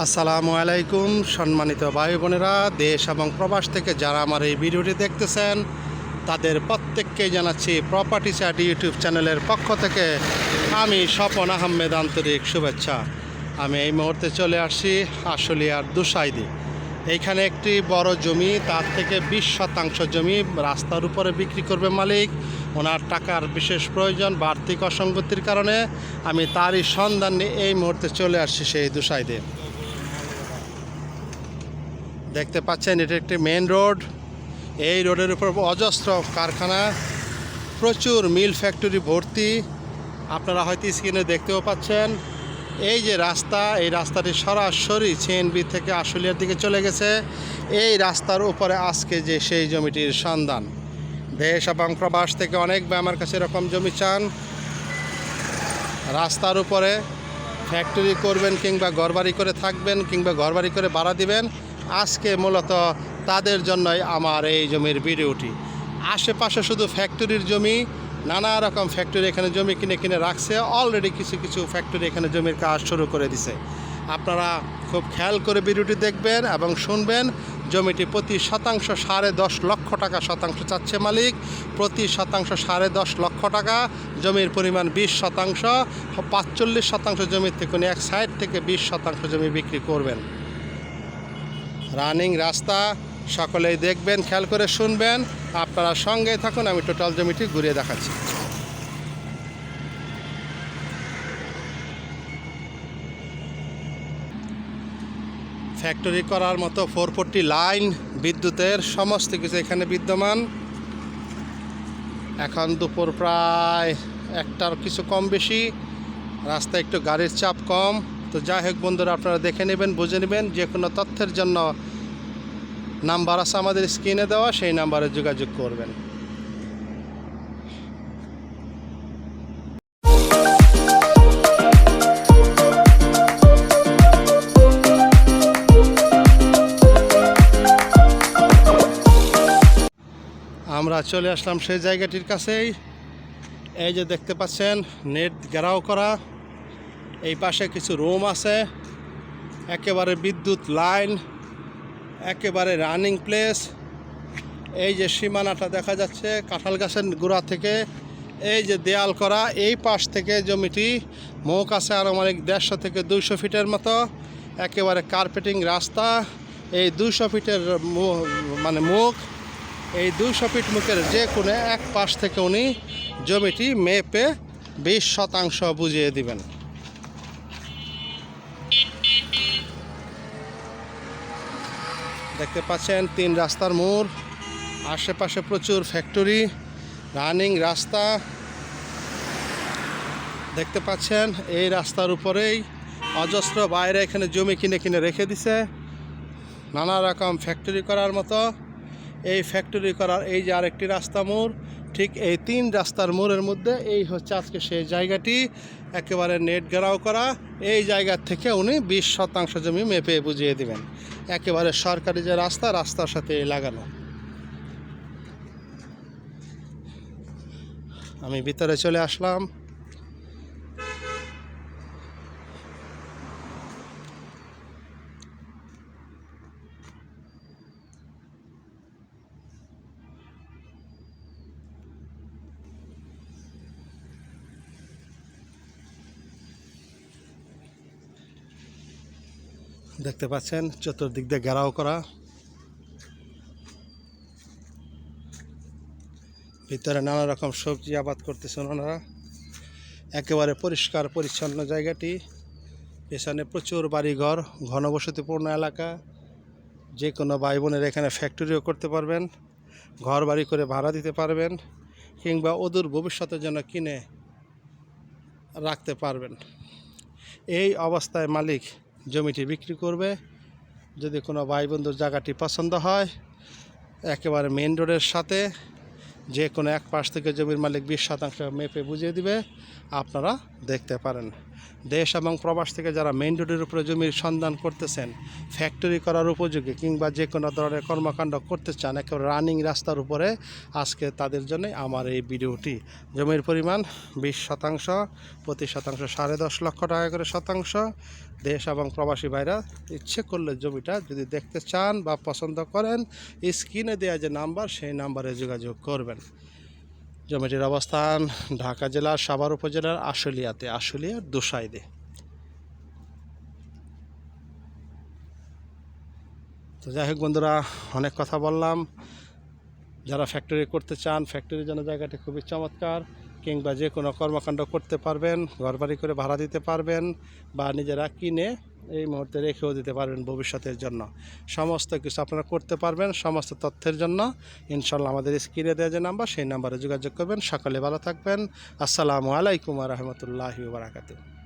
আসসালামু আলাইকুম, সম্মানিত ভাই বোনেরা, দেশ এবং প্রবাস থেকে যারা আমার এই ভিডিওটি দেখতেছেন, তাদের প্রত্যেককেই জানাচ্ছি প্রপার্টি চ্যাট ইউটিউব চ্যানেলের পক্ষ থেকে আমি স্বপন আহমেদ আন্তরিক শুভেচ্ছা। আমি এই মুহূর্তে চলে আসছি আশুলিয়ার দুসাইদি। এইখানে একটি বড় জমি, তার থেকে বিশ শতাংশ জমি রাস্তার উপরে বিক্রি করবে মালিক। ওনার টাকার বিশেষ প্রয়োজন বার্ষিক অসঙ্গতির কারণে আমি তারই সন্ধান নিয়ে এই মুহূর্তে চলে আসছি সেই দুসাইদে। দেখতে পাচ্ছেন, এটা একটি মেন রোড এই রোডের উপর অজস্র কারখানা, প্রচুর মিল ফ্যাক্টরি ভর্তি। আপনারা হয়তো স্ক্রিনে দেখতেও পাচ্ছেন, এই যে রাস্তা, এই রাস্তাটি সরাসরি সিএনবি থেকে আশুলিয়ার দিকে চলে গেছে। এই রাস্তার উপরে আজকে যে সেই জমিটির সন্ধান। দেশ এবং প্রবাস থেকে অনেক আমার কাছে এরকম জমি চান। রাস্তার উপরে ফ্যাক্টরি করবেন কিংবা ঘরবাড়ি করে থাকবেন কিংবা ঘরবাড়ি করে ভাড়া দিবেন। আজকে মূলত তাদের জন্যই আমার এই জমির ভিডিওটি। আশেপাশে শুধু ফ্যাক্টরির জমি, নানা রকম ফ্যাক্টরি এখানে জমি কিনে কিনে রাখছে অলরেডি কিছু কিছু ফ্যাক্টরি এখানে জমির কাজ শুরু করে দিছে। আপনারা খুব খেয়াল করে ভিডিওটি দেখবেন এবং শুনবেন। জমিটি প্রতি শতাংশ সাড়ে দশ লক্ষ টাকা শতাংশ চাচ্ছে মালিক, প্রতি শতাংশ সাড়ে দশ লক্ষ টাকা, জমির পরিমাণ বিশ শতাংশ, পাঁচচল্লিশ শতাংশ জমির থেকে এক সাইড থেকে বিশ শতাংশ জমি বিক্রি করবেন। রানিং রাস্তা, সকলেই দেখবেন, খেয়াল করে শুনবেন। আপনারা সঙ্গে থাকুন, আমি টোটাল জমিটি ঘুরিয়ে দেখাচ্ছি। ফ্যাক্টরি করার মতো ফোর ফোরটি লাইন, বিদ্যুতের সমস্ত কিছু এখানে বিদ্যমান। এখন দুপুর প্রায় একটার কিছু কম বেশি, রাস্তায় একটু গাড়ির চাপ কম। তো যাই হোক বন্ধুরা, আপনারা দেখে নেবেন, বুঝে নেবেন, যে কোনো তথ্যের জন্য নাম্বার আছে আমাদের স্ক্রিনে দেওয়া, সেই নাম্বারে যোগাযোগ করবেন। আমরা চলে আসলাম সেই জায়গাটির কাছেই। এই যে দেখতে পাচ্ছেন, নেট ঘেরাও করা। এই পাশে কিছু রুম আছে, একেবারে বিদ্যুৎ লাইন, একেবারে রানিং প্লেস। এই যে সীমানাটা দেখা যাচ্ছে কাঁঠাল গাছের গোড়া থেকে, এই যে দেয়াল করা, এই পাশ থেকে জমিটি, মুখ আছে আরও অনেক দেড়শো থেকে দুইশো ফিটের মতো, একেবারে কার্পেটিং রাস্তা। এই দুইশো ফিটের মানে মুখ, এই দুইশো ফিট মুখের যে কোনো এক পাশ থেকে উনি জমিটি মেপে বিশ শতাংশ বুঝিয়ে দিবেন। দেখতে পাচ্ছেন, তিন রাস্তার মোড়, আশেপাশে প্রচুর ফ্যাক্টরি, রানিং রাস্তা। দেখতে পাচ্ছেন, এই রাস্তার উপরেই অজস্র বাইরে এখানে জমি কিনে কিনে রেখে দিছে। নানা রকম ফ্যাক্টরি করার মতো। এই ফ্যাক্টরি করার এই যে আরেকটি রাস্তা মোড় ঠিক এই তিন রাস্তার মোড়ের মধ্যে এই হচ্ছে আজকে সেই জায়গাটি। একেবারে নেট গেরাও করা। এই জায়গার থেকে উনি বিশ শতাংশ জমি মেপে বুঝিয়ে দিবেন। একেবারে সরকারি যে রাস্তা, রাস্তার সাথে লাগানো। আমি ভিতরে চলে আসলাম। দেখতে পাচ্ছেন, চতুর্দিক দিয়ে ঘেরাও করা। ভিতরে নানা রকম সবজি আবাদ করতেছেন ওনারা। একেবারে পরিষ্কার, পরিচ্ছন্ন জায়গাটি। পেছনে প্রচুর বাড়িঘর, ঘনবসতিপূর্ণ এলাকা। যে কোনো ভাই বোনের এখানে ফ্যাক্টরিও করতে পারবেন ঘর বাড়ি করে ভাড়া দিতে পারবেন, কিংবা অদূর ভবিষ্যতের জন্য কিনে রাখতে পারবেন। এই অবস্থায় মালিক জমিটি বিক্রি করবে। যদি কোনো ভাই বন্ধুর জায়গাটি পছন্দ হয়, একেবারে মেন রোডের সাথে যে কোনো এক পাশ থেকে জমির মালিক বিশ শতাংশ মেপে বুঝিয়ে দিবে। আপনারা দেখতে পারেন। দেশ এবং প্রবাস থেকে যারা মেইন রোডের উপরে জমির সন্ধান করতেছেন ফ্যাক্টরি করার উপযোগী কিংবা যে কোনো ধরনের কর্মকাণ্ড করতে চান, একেবারে রানিং রাস্তার উপরে, আজকে তাদের জন্য আমার এই ভিডিওটি। জমির পরিমাণ বিশ শতাংশ, প্রতি শতাংশ সাড়ে দশ লক্ষ টাকা করে শতাংশ। দেশ এবং প্রবাসী ভাইরা ইচ্ছে করলে জমিটা যদি দেখতে চান বা পছন্দ করেন, স্ক্রিনে দেওয়া যে নাম্বার, সেই নাম্বারে যোগাযোগ করবেন। জমিটির অবস্থান ঢাকা জেলার সাভার উপজেলার আশুলিয়াতে, আশুলিয়ার দুসাইদে। তো যাই হোক বন্ধুরা, অনেক কথা বললাম। যারা ফ্যাক্টরি করতে চান ফ্যাক্টরির জন্য জায়গাটি খুবই চমৎকার, কিংবা যে কোনো কর্মকাণ্ড করতে পারবেন, ঘরবাড়ি করে ভাড়া দিতে পারবেন, বা নিজেরা কিনে এই মুহূর্তে রেখেও দিতে পারবেন ভবিষ্যতের জন্য। সমস্ত কিছু আপনারা করতে পারবেন সমস্ত তথ্যের জন্য। ইনশাল্লাহ আমাদের স্ক্রিনে দেওয়া যে নাম্বার, সেই নাম্বারে যোগাযোগ করবেন। সকালে ভালো থাকবেন। আসসালামু আলাইকুম রহমতুল্লাহি বারাকাতু